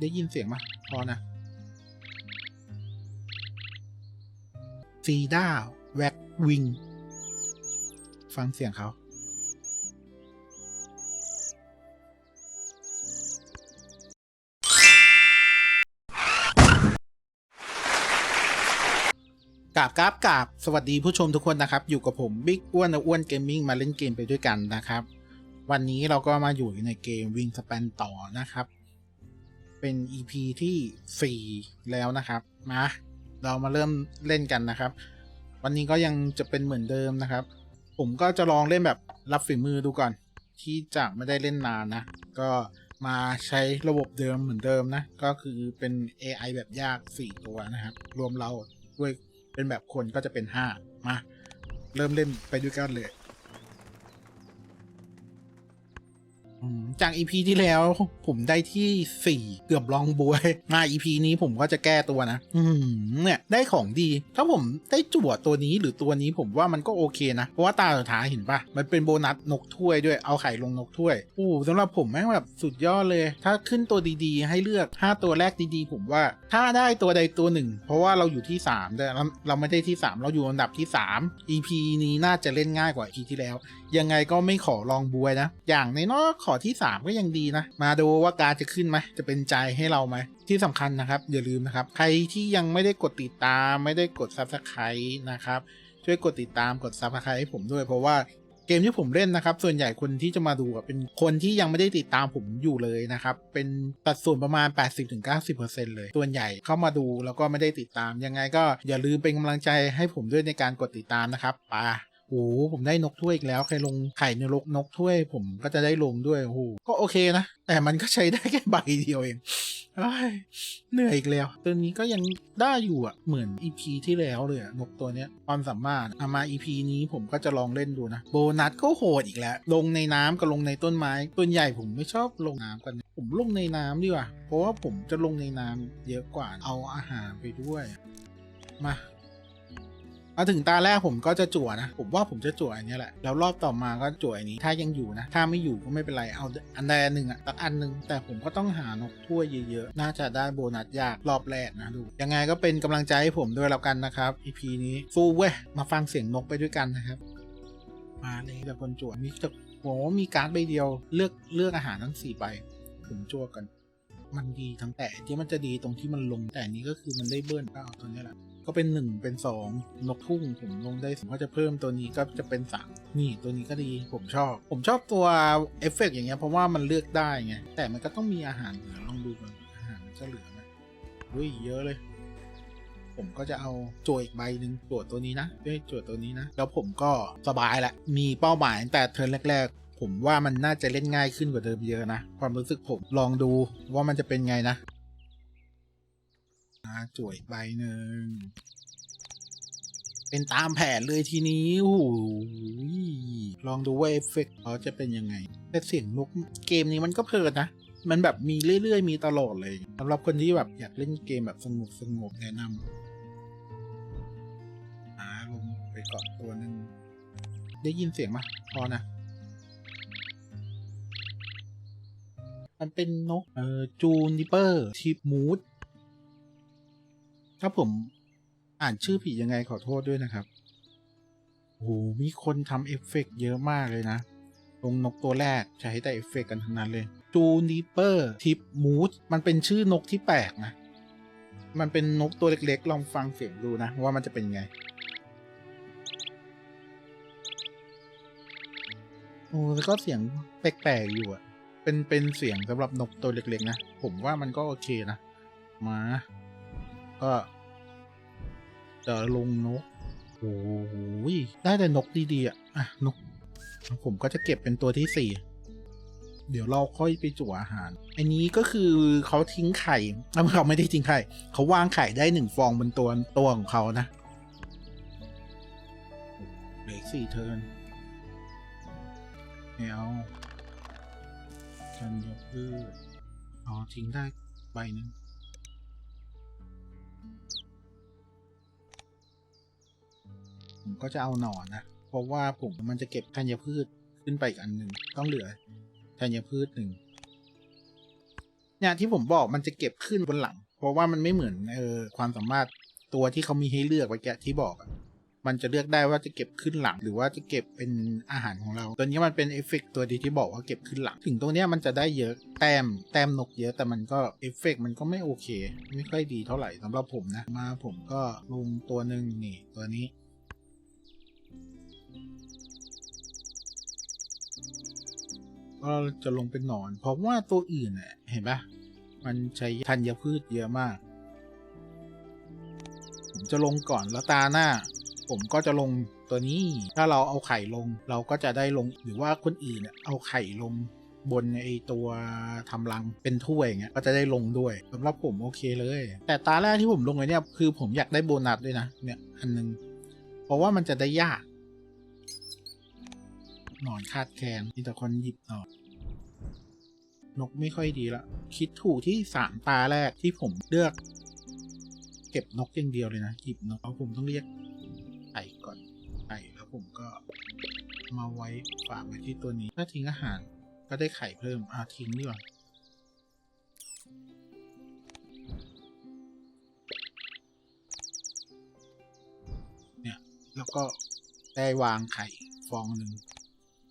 ได้ยินเสียงมาพอนะฟีด้าแว็กวิง ฟังเสียงเขา กราบกราบกราบ สวัสดีผู้ชมทุกคนนะครับ อยู่กับผมบิ๊กอ้วนอ้วนเกมมิ่งมาเล่นเกมไปด้วยกันนะครับ วันนี้เราก็มาอยู่ในเกมวิงส p ปนต่อนะครับ เป็น EP ที่ 4 แล้วนะครับมาเรามาเริ่มเล่นกันนะครับ วันนี้ก็ยังจะเป็นเหมือนเดิมนะครับ ผมก็จะลองเล่นแบบรับฝีมือดูก่อน ที่จะไม่ได้เล่นนานนะ ก็มาใช้ระบบเดิมเหมือนเดิมนะ ก็คือเป็น AI แบบยาก 4 ตัวนะครับ รวมเราด้วยเป็นแบบคนก็จะเป็น 5 มา เริ่มเล่นไปด้วยกันเลย จาก EP ที่แล้วผมได้ที่ 4 เกือบลองบวย มา EP นี้ผมก็จะแก้ตัวนะ อืมเนี่ย ได้ของดี ถ้าผมได้จั่วตัวนี้หรือตัวนี้ผมว่ามันก็โอเคนะ เพราะว่าตาสุดท้ายเห็นปะมันเป็นโบนัสนกถ้วยด้วยเอาไข่ลงนกถ้วยโอ้สำหรับผมแม่งแบบสุดยอดเลย ถ้าขึ้นตัวดีๆ ให้เลือก 5 ตัวแรกดีๆ ผมว่า ถ้าได้ตัวใดตัวหนึ่ง เพราะว่าเราอยู่ที่ 3 แต่เราเราไม่ได้ที่ 3 เราอยู่อันดับที่ 3 EP นี้น่าจะเล่นง่ายกว่า EP ที่แล้ว ยังไงก็ไม่ขอลองบวยนะ อย่างในนอกขอที่ 3 ก็ยังดีนะ มาดูว่าการจะขึ้นไหมจะเป็นใจให้เราไหมที่สำคัญนะครับอย่าลืมนะครับ ใครที่ยังไม่ได้กดติดตามไม่ได้กด Subscribe นะครับช่วยกดติดตามกด Subscribe ให้ผมด้วยเพราะว่าเกมที่ผมเล่นนะครับ ส่วนใหญ่คนที่จะมาดูเป็นคนที่ยังไม่ได้ติดตามผมอยู่เลยนะครับ เป็นตัดส่วนประมาณ 80-90%เลย ส่วนใหญ่เข้ามาดูแล้วก็ไม่ได้ติดตามยังไงก็อย่าลืมเป็นกำลังใจให้ผมด้วยในการกดติดตามนะครับไป โอ้โหผมได้นกถ้วยอีกแล้วใครลงไข่ในลกนกถ้วย ผมก็จะได้ลงด้วยโอ้โหก็โอเคนะ แต่มันก็ใช้ได้แค่ใบเดียวเองเหนื่อยอีกแล้ว ตัวนี้ก็ยังได้อยู่อะ เหมือน EP ที่แล้วเลยนกตัวเนี้ยความสามารถเอามา EP นี้ผมก็จะลองเล่นดูนะ โบนัสก็โหดอีกแล้ว ลงในน้ำกับลงในต้นไม้ตัวใหญ่ผมไม่ชอบลงน้ำกัน ผมลงในน้ำดีกว่า เพราะว่าผมจะลงในน้ำเยอะกว่าเอาอาหารไปด้วย มา มาถึงตาแรกผมก็จะจั่วนะ ผมว่าผมจะจั่วอันนี้แหละ แล้วรอบต่อมาก็จั่วอันนี้ ถ้ายังอยู่นะ ถ้าไม่อยู่ก็ไม่เป็นไร เอาอันใดอันหนึ่งอะตักอันหนึ่งแต่ผมก็ต้องหานกถ้วเยอะๆ น่าจะได้โบนัสยากรอบแรกนะดูยังไงก็เป็นกำลังใจให้ผมด้วยแล้วกันนะครับ EP นี้ฟูเว้ยมาฟังเสียงนกไปด้วยกันนะครับ มาเลยแต่คนจั่วมีจะโหมีการ์ดใบเดียวเลือกเลือกอาหารทั้งสี่ใบผมจั่วกันมันดีทั้งแต่ที่มันจะดีตรงที่มันลงแต่อันนี้ก็คือมันได้เบิ้ลก็เอาตัวนี้แหละ ก็เป็น 1 เป็น 2 นกทุ่งผมลงได้ผมก็จะเพิ่มตัวนี้ก็จะเป็น3นี่ตัวนี้ก็ดีผมชอบ ผมชอบตัวเอฟเฟกต์อย่างเงี้ยเพราะว่ามันเลือกได้ไงแต่มันก็ต้องมีอาหารเหลือลองดูกันอาหารมันจะเหลือไหมอุ้ยเยอะเลย ผมก็จะเอาโจวอีกใบหนึ่งโจวตัวนี้นะด้วยโจวตัวนี้นะ แล้วผมก็สบายละมีเป้าหมายแต่เทิร์นแรกๆผมว่ามันน่าจะเล่นง่ายขึ้นกว่าเดิมเยอะนะ ความรู้สึกผมลองดูว่ามันจะเป็นไงนะ อ่าจ่วยใบหนึ่ง เป็นตามแผนเลยทีนี้โอ้โหลองดูว่าเอฟเฟกต์เขาจะเป็นยังไง แต่เสียงนกเกมนี้มันก็เพลินนะ มันแบบมีเรื่อยๆ มีตลอดเลยสำหรับคนที่แบบอยากเล่นเกมแบบสงบสงบๆแนะนำอาลงไปก่อนตัวหนึ่งได้ยินเสียงไหมพอนะมันเป็นนกเอ่อจูนิเปอร์ทิปมูด ถ้าผมอ่านชื่อผิดยังไงขอโทษด้วยนะครับโอ้โหมีคนทำเอฟเฟกต์เยอะมากเลยนะลงนกตัวแรกใช้แต่เอฟเฟกต์กันทั้งนั้นเลยจูนิเปอร์ทิปมูดมันเป็นชื่อนกที่แปลกนะ มันเป็นนกตัวเล็กๆ ลองฟังเสียงดูนะ ว่ามันจะเป็นไง โอ้แล้วก็เสียงแปลกๆอยู่อะเป็นเป็นเสียงสำหรับนกตัวเล็กๆนะ ผมว่ามันก็โอเคนะ มา ก็จะลงนกโอ้โหได้แต่นกดีๆอะอะนก ผมก็จะเก็บเป็นตัวที่สี่เดี๋ยวเราค่อยไปจั่วอาหาร อันนี้ก็คือเขาทิ้งไข่เอ้าเขาไม่ได้ทิ้งไข่ เขาวางไข่ได้หนึ่งฟองบนตัวตัวของเขานะเหลืออกสี่เทิร์นไม่เอากันยกพืชอ๋อทิ้งได้ใบนึง ผมก็จะเอาหนอนนะ เพราะว่าผมมันจะเก็บธัญพืชขึ้นไปอีกอันหนึ่งต้องเหลือธัญพืชหนึ่งเนี่ยที่ผมบอกมันจะเก็บขึ้นบนหลัง เพราะว่ามันไม่เหมือนเออความสามารถตัวที่เขามีให้เลือกไว้แกะที่บอกอะ มันจะเลือกได้ว่าจะเก็บขึ้นหลัง หรือว่าจะเก็บเป็นอาหารของเรา ตัวนี้มันเป็นเอฟเฟกต์ตัวดีที่บอกว่าเก็บขึ้นหลัง ถึงตรงนี้มันจะได้เยอะแต้มแต้มนกเยอะแต่มันก็เอฟเฟกต์มันก็ไม่โอเค ไม่ค่อยดีเท่าไหร่สำหรับผมนะมาผมก็ลงตัวหนึ่งนี่ตัวนี้ก็จะลงเป็นหนอน เพราะว่าตัวอื่นเน่ะเห็นปะมันใช้ธัญพืชเยอะมาก ผมจะลงก่อนแล้วตาหน้า ผมก็จะลงตัวนี้ ถ้าเราเอาไข่ลงเราก็จะได้ลงหรือว่าคนอื่นเนี่ยเอาไข่ลงบนไอตัวทำรังเป็นถ้วยอย่างเงี้ยก็จะได้ลงด้วยสำหรับผมโอเคเลย แต่ตาแรกที่ผมลงไว้เนี่ยคือผมอยากได้โบนัสด้วยนะเนี่ยอันนึง เพราะว่ามันจะได้ยาก หนอนคาดแคลนมีแต่คนหยิบหนอนนกไม่ค่อยดีละ คิดถูกที่สามตาแรกที่ผมเลือก เก็บนกอย่างเดียวเลยนะหยิบนกแล้วผมต้องเรียก ไก่ก่อนไก่แล้วผมก็มาไว้ฝากไว้ที่ตัวนี้ ถ้าทิ้งอาหารก็ได้ไข่เพิ่มอะทิ้งดีกว่าเนี่ยแล้วก็ได้วางไข่ฟองหนึ่ง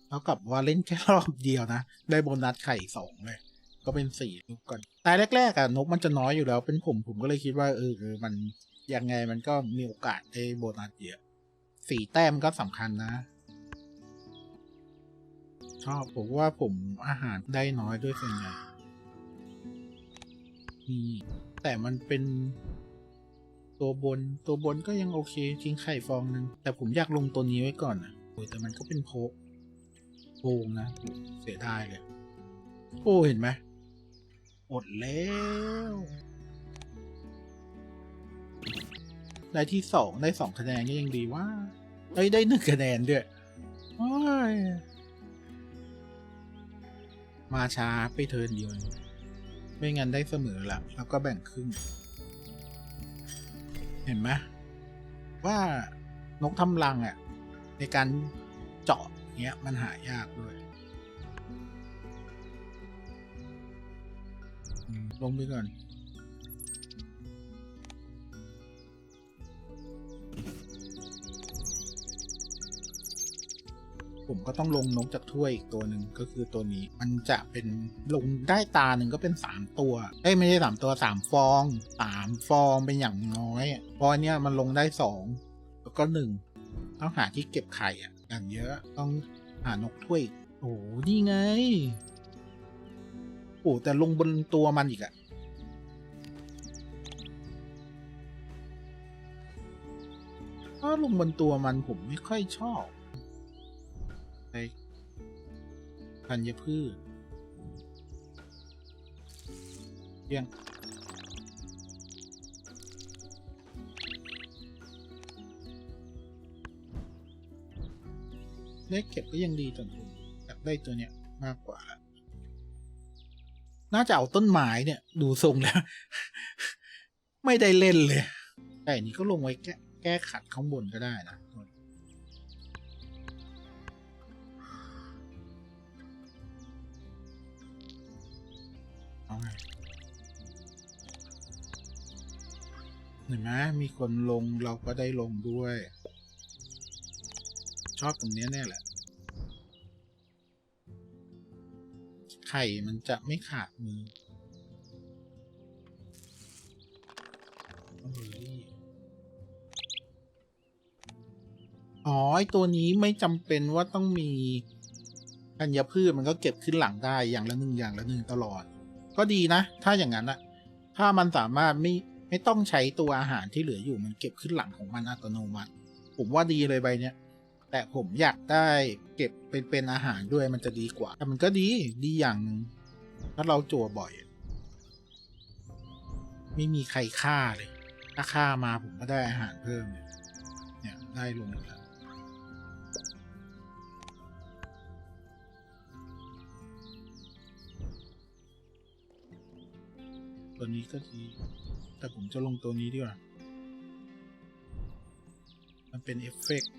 เท่ากับว่าเล่นแค่รอบเดียวนะ ได้โบนัสไข่สองเลย ก็เป็นสี่ลูกก่อนแต่แรกๆอะนกมันจะน้อยอยู่แล้วเป็นผมผมก็เลยคิดว่าเออเออมันยังไงมันก็มีโอกาสได้โบนัสเยอะ สี่แต้มก็สำคัญนะชอบผมว่าผมอาหารได้น้อยด้วยส่วนใหญ่นี่แต่มันเป็นตัวบนตัวบนก็ยังโอเค ทิ้งไข่ฟองหนึ่งแต่ผมอยากลงตัวนี้ไว้ก่อนนะโอ้ยแต่มันก็เป็นโพโกงนะ เสียดายเลย โอ้เห็นไหมอดแล้ว ได้ที่สองได้สองคะแนนก็ยังดีว่า เอ้ยได้หนึ่งคะแนนด้วยโอ้ยมาช้าไปเทิร์นเดียวไม่งั้นได้เสมอละแล้วก็แบ่งครึ่ง เห็นไหมว่านกทำรังอะ ในการเจาะเนี้ยมันหายากด้วย ลงไปก่อน ผมก็ต้องลงนกจากถ้วยอีกตัวหนึ่งก็คือตัวนี้ มันจะเป็นลงได้ตาหนึ่งก็เป็นสามตัวเอ้ยไม่ใช่สามตัวสามฟองสามฟองเป็นอย่างน้อยพอเนี้ยมันลงได้สองแล้วก็หนึ่งต้องหาที่เก็บไข่อะอย่างเยอะต้องหานกถ้วยโอ้นี่ไงโอ้แต่ลงบนตัวมันอีกอะถ้าลงบนตัวมันผมไม่ค่อยชอบ ไอ้ธัญพืชเยังได้เก็บก็ยังดีแต่ผมอยากได้ตัวเนี้ยมากกว่า น่าจะเอาต้นไม้เนี่ย ดูทรงแล้ว ไม่ได้เล่นเลย แต่นนี้ก็ลงไว้แก้แก้ขัดข้างบนก็ได้นะ ไงเห็นไหมมีคนลงเราก็ได้ลงด้วย ชอบตรงนี้แน่แหละ ไข่มันจะไม่ขาดมือออ๋อไอตัวนี้ไม่จำเป็นว่าต้องมีธัญพืชมันก็เก็บขึ้นหลังได้อย่างละหนึ่งอย่างละหนึ่งตลอด ก็ดีนะ ถ้าอย่างนั้นอะถ้ามันสามารถไม่ไม่ต้องใช้ตัวอาหารที่เหลืออยู่มันเก็บขึ้นหลังของมันอัตโนมัติ ผมว่าดีเลยใบเนี้ยแต่ผมอยากได้เก็บเป็นเป็นอาหารด้วยมันจะดีกว่า แต่มันก็ดีดีอย่างหนึ่งถ้าเราจั่วบ่อย ไม่มีใครฆ่าเลย ถ้าฆ่ามาผมก็ได้อาหารเพิ่มเนี่ยได้ลงแล้ว ตัวนี้ก็ดี แต่ผมจะลงตัวนี้ดีกว่า มันเป็นเอฟเฟกต์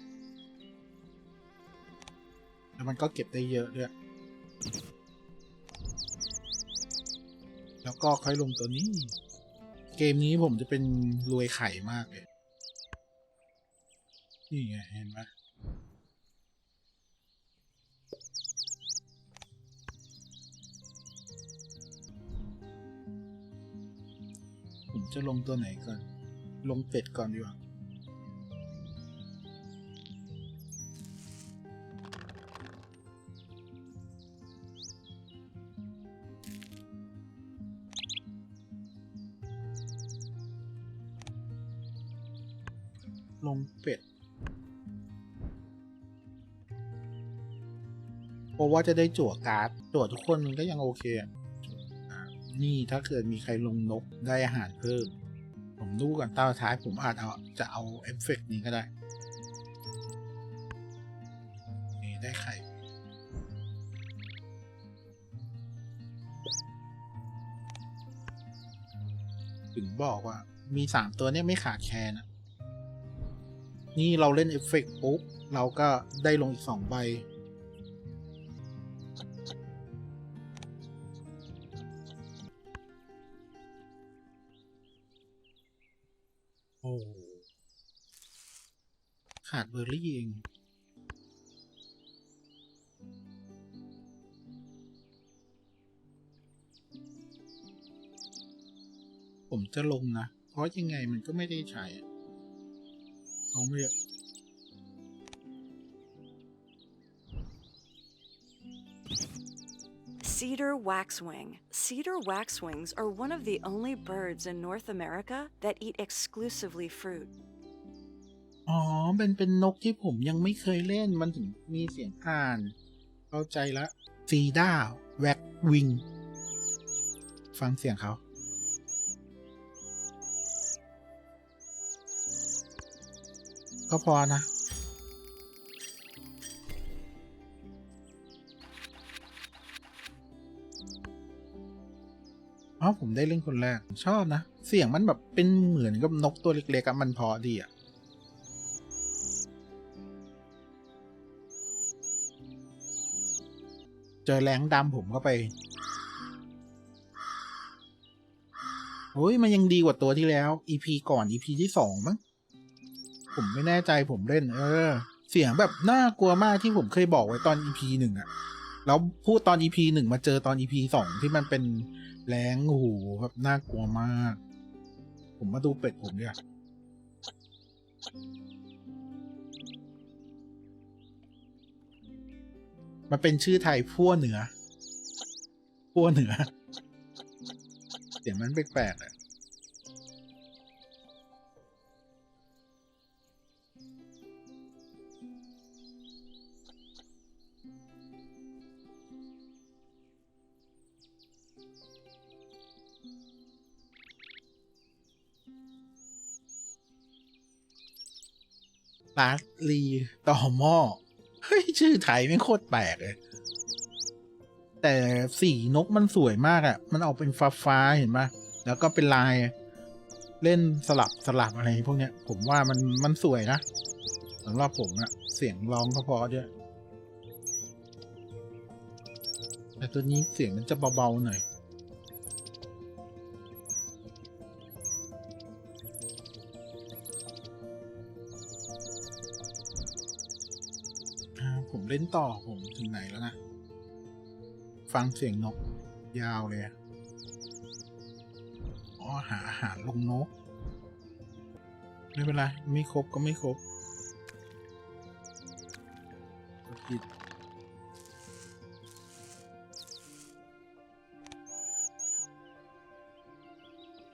แล้วมันก็เก็บได้เยอะด้วย แล้วก็ค่อยลงตัวนี้ เกมนี้ผมจะเป็นรวยไข่มากเลย นี่ไง เห็นไหม จะลงตัวไหนก่อน ลงเป็ดก่อนดีกว่าลงเป็ดเพราะว่าจะได้จั่วการ์ดจั่วทุกคนมันก็ยังโอเคอะอ่า นี่ถ้าเกิดมีใครลงนกได้อาหารเพิ่ม ผมดูก่อนตาท้ายผมอาจเอาจะเอาเอฟเฟกต์นี้ก็ได้ นี่ได้ไข่ถึงบอกว่ามีสามตัวเนี้ยไม่ขาดแคลนะ นี่เราเล่นเอฟเฟกต์ปุ๊บ เราก็ได้ลงอีกสองใบ ขาดเบอร์รี่เองผมจะลงนะ เพราะยังไงมันก็ไม่ได้ใช้ลงไม่เยอ Cedar waxwing. Cedar waxwings are one of the only birds in North America that eat exclusively fruit. อ๋อ เป็นเป็นนกที่ผมยังไม่เคยเล่น มันถึงมีเสียงอ่าน เข้าใจละฟีด้าแว็กวิง ฟังเสียงเขา ก็พอนะ ผมได้เล่นคนแรก ชอบนะ เสียงมันแบบเป็นเหมือนกับนกตัวเล็กๆอะมันพอดีอะเจอแรงดำผมเข้าไปโอ้ยมันยังดีกว่าตัวที่แล้ว EP ก่อน EP ที่สองมั้ง ผมไม่แน่ใจผมเล่น เออ เสียงแบบน่ากลัวมากที่ผมเคยบอกไว้ตอน EP หนึ่งอะแล้วพูดตอน EP หนึ่งมาเจอตอน EP สองที่มันเป็น แรงโอ้โหแบบน่ากลัวมาก ผมมาดูเป็ดผมเนี่ยมันเป็นชื่อไทยพั่วเหนือพั่วเหนือ เสียงมันแปลกๆอะาลีต่อหม้อเฮ้ยชื่อไทยไม่โคตรแปลกเลย แต่สีนกมันสวยมากอะ่ะ มันออกเป็นฟ้าฟ้าๆเห็นปะแล้วก็เป็นลายเล่นสลับสลับอะไรพวกเนี้ย ผมว่ามันมันสวยนะสำหรับผมอะเสียงร้องก็พอด้วยแต่ตัวนี้เสียงมันจะเบาๆหน่อย เล่นต่อผมถึงไหนแล้วนะ ฟังเสียงนก ยาวเลยอ๋อหาอาหารลงนก ไม่เป็นไร ไม่ครบก็ไม่ครบกดผิด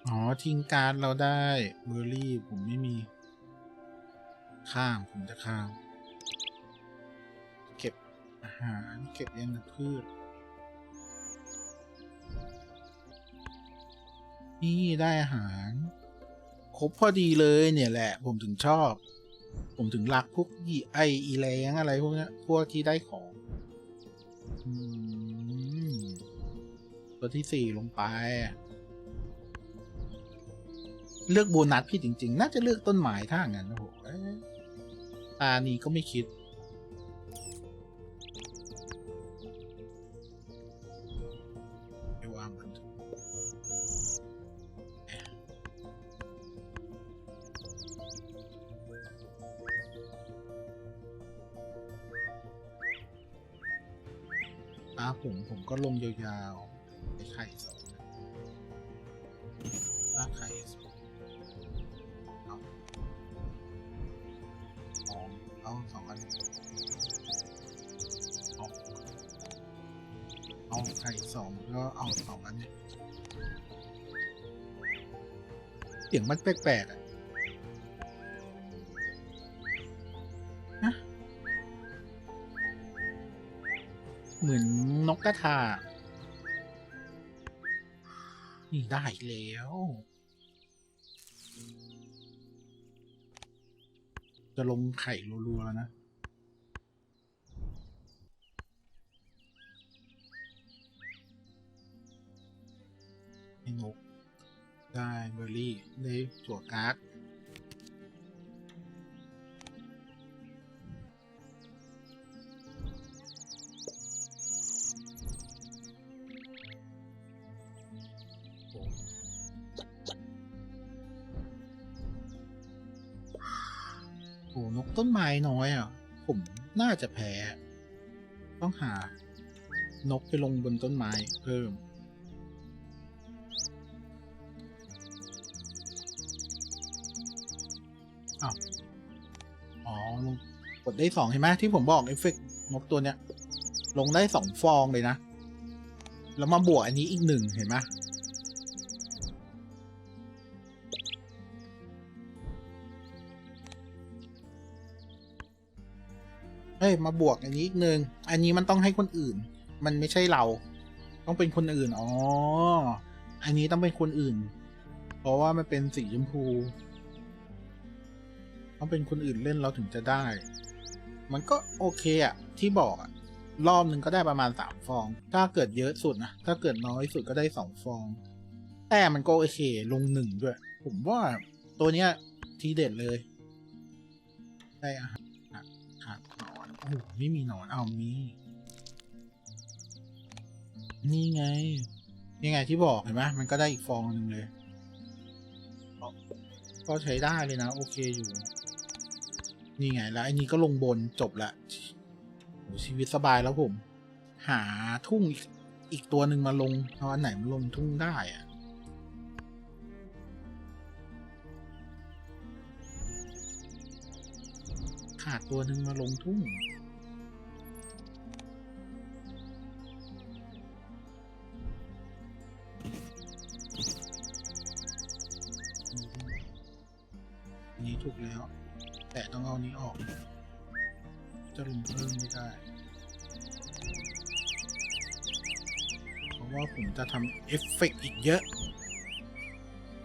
อ๋อ ทิ้งการดเราได้เบอร์รี่ ผมไม่มี ข้าม ผมจะข้าม หารเก็บยังพืช นี่ได้อาหาร ครบพอดีเลยเนี่ยแหละ ผมถึงชอบ ผมถึงรักพวกอีไออีแรงอะไรพวกนี้พวกที่ได้ของตัวที่สี่ลงไป เลือกโบนัสพี่จริง ๆ น่าจะเลือกต้นไม้ถ้างั้นโอ้โหตานี้ก็ไม่คิด ก็ลงยาวๆไปไข่สองลากไข่สองเอาสองเอาสองอันเอาเอาไข่สองแล้วเอาสองอันเนี่ยเสียงมันแปลกๆอะเหมือน กกระทานี่ได้แล้ว จะลงไข่รัวๆแล้วนะนกได้เบอร์รี่ได้ถั่วการ์ โอ้นกต้นไม้น้อยอะ ผมน่าจะแพ้ ต้องหา นกไปลงบนต้นไม้เพิ่ม อ้าว อ๋อ ลงกดได้สองเห็นไหมที่ผมบอกเอฟเฟกต์นกตัวเนี้ย ลงได้สองฟองเลยนะ แล้วมาบวกอันนี้อีกหนึ่งเห็นไหม เฮ้ยมาบวกอันนี้อีกหนึ่งอันนี้มันต้องให้คนอื่น มันไม่ใช่เรา ต้องเป็นคนอื่น อ๋อ อันนี้ต้องเป็นคนอื่น เพราะว่ามันเป็นสีชมพู ต้องเป็นคนอื่นเล่นเราถึงจะได้ มันก็โอเคอะที่บอกอะรอบหนึ่งก็ได้ประมาณสามฟอง ถ้าเกิดเยอะสุดนะถ้าเกิดน้อยสุดก็ได้สองฟอง แต่มันก็โอเคลงหนึ่งด้วย ผมว่าตัวเนี้ยทีเด็ดเลย ได้อาหาร โอ้โหไม่มีหนอนเอามี นี่ไง นี่ไงที่บอกเห็นไหมมันก็ได้อีกฟองหนึ่งเลย ก็ใช้ได้เลยนะ โอเคอยู่ นี่ไงแล้วไอันนี้ก็ลงบนจบละโหชีวิตสบายแล้วผม หาทุ่งออีกตัวหนึ่งมาลงเอาอันไหนมาลงทุ่งได้อะขาดตัวหนึ่งมาลงทุ่ง นี้ถูกแล้ว แต่ต้องเอานี้ออก จะลงเพิ่มไม่ได้ เพราะว่าผมจะทำเอฟเฟกต์อีกเยอะ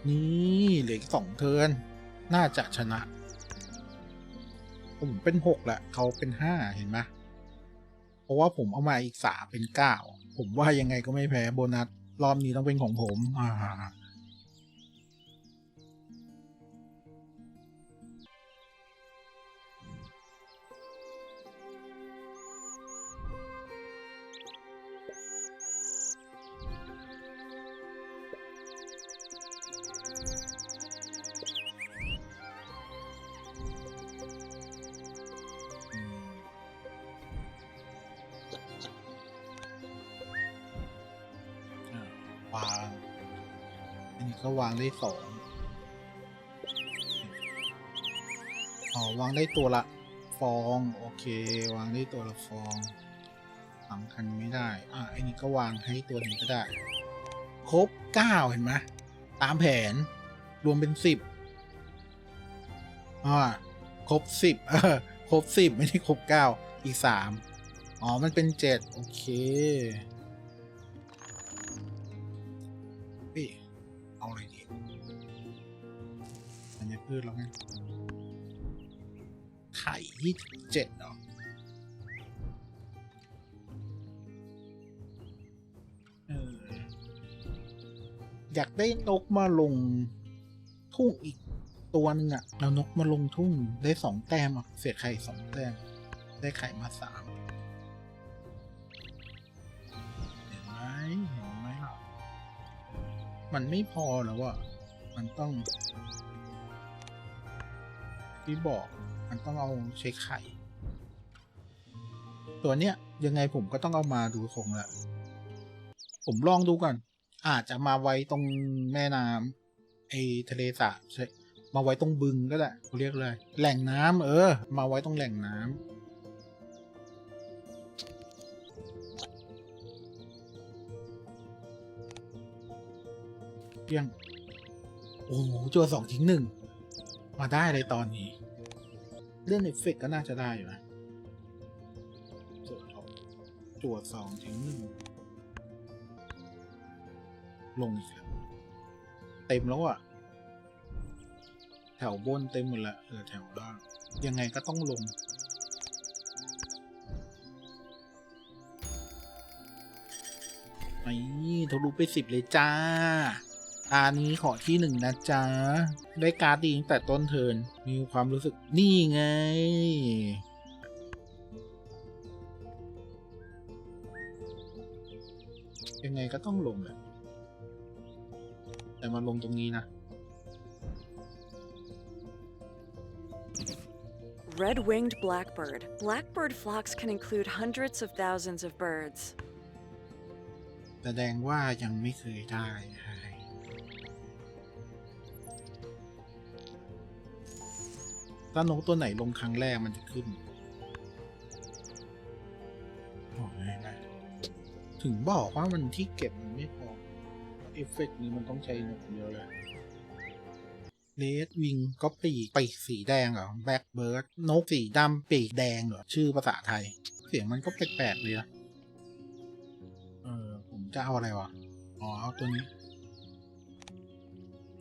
นี่เหลืออีกสองเทินน่าจะชนะ ผมเป็นหกแหละเขาเป็นห้าเห็นไหมเพราะว่าผมเอามาอีกสามเป็นเก้าผมว่ายังไงก็ไม่แพ้โบนัส รอบนี้ต้องเป็นของผม อ่า วาง อันนี้ก็วางได้สองอ๋อ วางได้ตัวละฟอง โอเค วางได้ตัวละฟองสำคัญไม่ได้ อะ อันนี้ก็วางให้ตัวนี้ก็ได้ ครบเก้าเห็นไหมตามแผน รวมเป็นสิบอ่าครบสิบเออครบสิบไม่ได้ครบเก้าอีกสามอ๋อ มันเป็นเจ็ดโอเค พืชแล้วไงไข่ยี่สิบเจ็ดเหรอออยากได้นกมาลงทุ่งอีกตัวหนึ่งอะเอานกมาลงทุ่งได้สองแต้มอะเสียไข่สองแต้ม ได้ไข่มาสามเห็นไหมเห็นไหมมันไม่พอแล้วอะมันต้อง ที่บอกมันต้องเอาใช้ไข่ ตัวเนี้ยยังไงผมก็ต้องเอามาดูทรงละผมลองดูก่อน อาจจะมาไว้ตรงแม่น้ำไอทะเลสาบใช่มาไว้ตรงบึงก็ได้เขาเรียกเลย แหล่งน้ำเออ มาไว้ตรงแหล่งน้ำเพียงโอ้โหจัวสองทิ้งหนึ่ง มาได้เลยตอนนี้ เรื่องเอฟเฟกก็น่าจะได้อยู่นะจั่วสองจั่วสองทิ้งหนึ่งลงอีกแล้วเต็มแล้วอะแถวบนเต็มหมดล้วเออแถวล่างยังไงก็ต้องลง ไอ้ทะลุไปสิบเลยจ้า ตานี้ขอที่หนึ่งนะจ๊ะ ได้การ์ดดีตั้งแต่ต้นเทิร์นมีความรู้สึกนี่ไง ยังไงก็ต้องลงแหละแต่มาลงตรงนี้นะ Red winged blackbird. Blackbird flocks can include hundreds of thousands of birds. แสดงว่ายังไม่เคยได้ ถ้านกตัวไหนลงครั้งแรกมันจะขึ้นถึงบอกว่ามันที่เก็บมันไม่พอเอฟเฟกต์นี้มันต้องใช้นกเยอะเลยเลดวิงก็ปีกปีกสีแดงเหรอแบ็กเบิร์ดนกสีดำปีกแดงเหรอ ชื่อภาษาไทย เสียงมันก็แปลกๆเลยนะเออ ผมจะเอาอะไรวะ อ๋อ เอาตัวนี้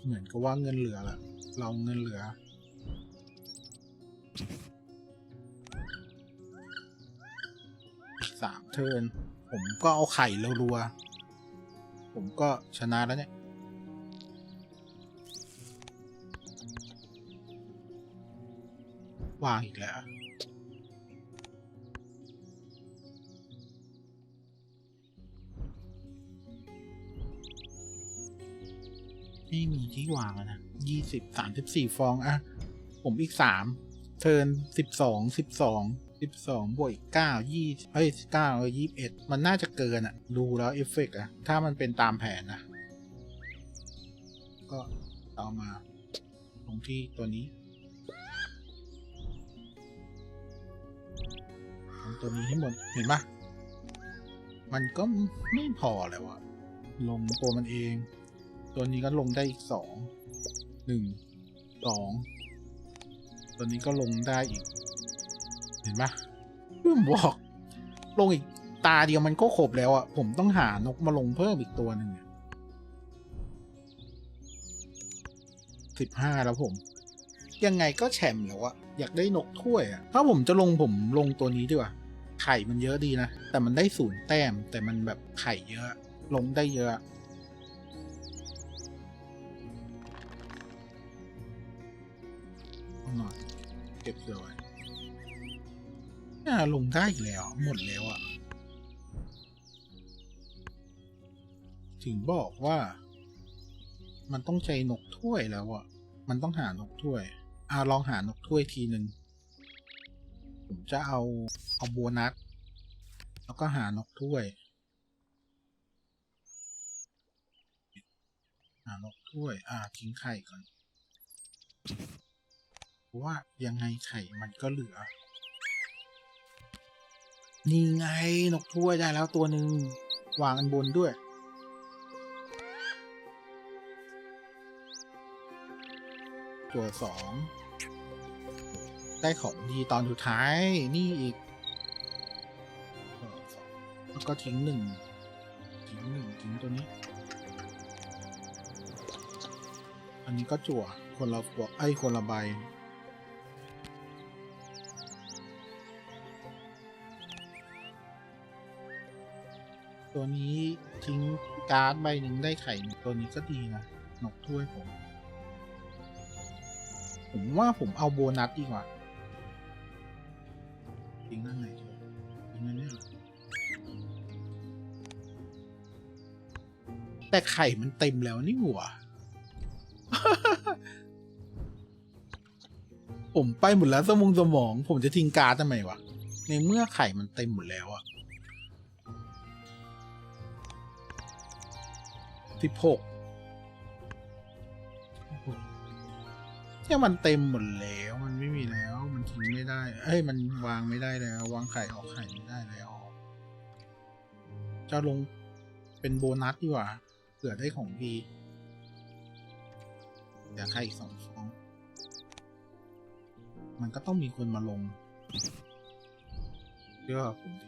เหมือนกับว่าเงินเหลือละเราเงินเหลือ สามเทิร์นผมก็เอาไข่รัวๆผมก็ชนะแล้วเนี่ย วางอีกแล้ว ไม่มีที่วางอะนะยี่สิบสามสิบสี่ฟองอะผมอีกสามเทิร์นสิบสองสิบสอง สิบสองบวกอีกเก้ายี่เอ้ยเก้าเอ้ยยี่สิบเอ็ดมันน่าจะเกินอะดูแล้วเอฟเฟกต์อะถ้ามันเป็นตามแผนนะ ก็เอามาตรงที่ตัวนี้ทำตัวนี้ให้หมด เห็นปะมันก็ไม่พอแล้วอะลงตัวมันเอง ตัวนี้ก็ลงได้อีกสอง หนึ่ง สอง ตัวนี้ก็ลงได้อีก เห็นปะผมบอกลงอีกตาเดียวมันก็ครบแล้วอะผมต้องหานกมาลงเพิ่มอีกตัวหนึ่งสิบห้าแล้วผม ยังไงก็แชมป์แล้วอะอยากได้นกถ้วยอะถ้าผมจะลงผมลงตัวนี้ดีกว่าไข่มันเยอะดีนะ แต่มันได้ศูนย์แต้ม แต่มันแบบไข่เยอะ ลงได้เยอะ เก็บเสือไว้ น่าลงได้อีกแล้ว หมดแล้วอะ่ะถึงบอกว่า มันต้องใจนกถ้วยแล้วอะ่ะมันต้องหานกถ้วย อ่าลองหานกถ้วยทีหนึ่งผมจะเอาเอาโบนัสแล้วก็หานกถ้วย หานกถ้วย อ่าทิ้งไข่ก่อนเพราะว่ายังไงไข่มันก็เหลือ นี่ไงนกถ้วยได้แล้วตัวหนึ่งวางอันบนด้วย ตัวสองได้ของดีตอนสุดท้ายนี่อีกแล้วก็ทิ้งหนึ่งทิ้งหนึ่งทิ้งตัวนี้ อันนี้ก็จั่วคนละบวกไอ้คนละใบ ตัวนี้ทิ้งการ์ดใบหนึ่งได้ไข่หนึ่งตัวนี้ก็ดีนะนกถ้วยผม ผมว่าผมเอาโบนัสดีกว่าทิ้งนั่นไหนเถอะทิ้งนั่นเนี่ยแต่ไข่มันเต็มแล้วนี่หัว ผมไปหมดแล้วสมองสมอง ผมจะทิ้งการ์ดทำไมวะ ในเมื่อไข่มันเต็มหมดแล้วอะ สิบหกเนี่ยมันเต็มหมดแล้ว มันไม่มีแล้ว มันทิ้งไม่ได้ เอ้ย มันวางไม่ได้แล้ว วางไข่ออกไข่ไม่ได้แล้ว จะลงเป็นโบนัสดีกว่าเผื่อได้ของดีเดี๋ยวไข่อีกสองฟอง มันก็ต้องมีคนมาลงเยอะผมดิ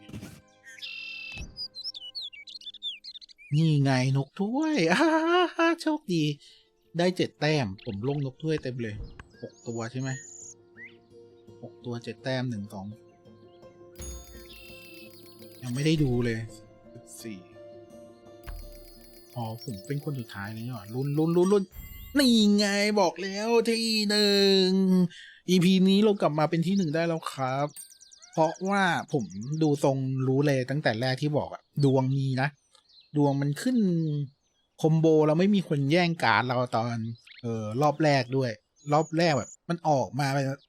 นี่ไงนกถ้วยโชคดี ได้เจ็ดแต้ม ผมลงนกถ้วยเต็มเลยหกตัวใช่ไหมหกตัวเจ็ดแต้มหนึ่งสองยังไม่ได้ดูเลยสี่อ๋อผมเป็นคนสุดท้ายเลยนี่หว่าลุ้นลุ้นลุ้นลุ้นนี่ไงบอกแล้วที่หนึ่ง EP นี้เรากลับมาเป็นที่หนึ่งได้แล้วครับ เพราะว่าผมดูทรงรู้เลยตั้งแต่แรกที่บอกอะดวงมีนะ ดวงมันขึ้นคอมโบเราไม่มีคนแย่งการดเราตอน เออรอบแรกด้วย รอบแรกแบบ มันออกมาแบบ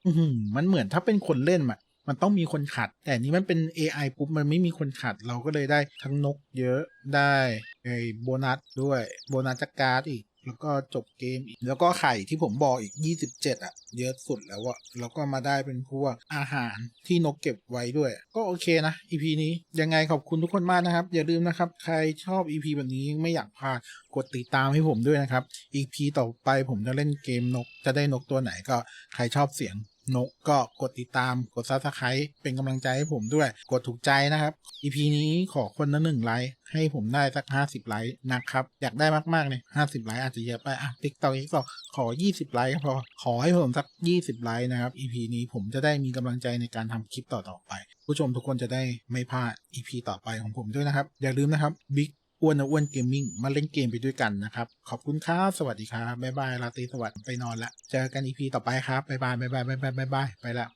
มันเหมือนถ้าเป็นคนเล่นอะมันต้องมีคนขัด แต่นี้มันเป็น AI ปุ๊บมันไม่มีคนขัดเราก็เลยได้ทั้งนกเยอะได้ไอ้โบนัสด้วยโบนัสจากการ์ดอีก แล้วก็จบเกมอีก แล้วก็ไข่ที่ผมบอกอีก 27 อะ เยอะสุดแล้วอะแล้วก็มาได้เป็นพวกอาหารที่นกเก็บไว้ด้วย ก็โอเคนะ EP นี้ยังไงขอบคุณทุกคนมากนะครับ อย่าลืมนะครับ ใครชอบ EP แบบนี้ไม่อยากพลาดกดติดตามให้ผมด้วยนะครับ EP ต่อไปผมจะเล่นเกมนกจะได้นกตัวไหนก็ใครชอบเสียง นกก็กดติดตามกดซับสไคร b ์เป็นกำลังใจให้ผมด้วย กดถูกใจนะครับ EP นี้ขอคนละหนึ่งไลค์ให้ผมได้สัก 50 ไลค์นะครับ อยากได้มากๆเลย50 ไลค์อาจจะเยอะไปอะติ๊กตอกอีกต่อขอ 20 ไลค์ก็พอ ขอให้ผมสัก 20 ไลค์นะครับ EP นี้ผมจะได้มีกำลังใจในการทำคลิปต่อๆไป ผู้ชมทุกคนจะได้ไม่พลาด EP ต่อไปของผมด้วยนะครับ อย่าลืมนะครับบิ๊ก อ้วนนะอ้วนเกมมิ่งมาเล่นเกมไปด้วยกันนะครับ ขอบคุณครับ สวัสดีครับ บ๊ายบาย ราตรีสวัสดิ์ไปนอนละ เจอกันอีพีต่อไปครับ บ๊ายบาย บ๊ายบาย บ๊ายบาย บ๊ายบาย ไปแล้ว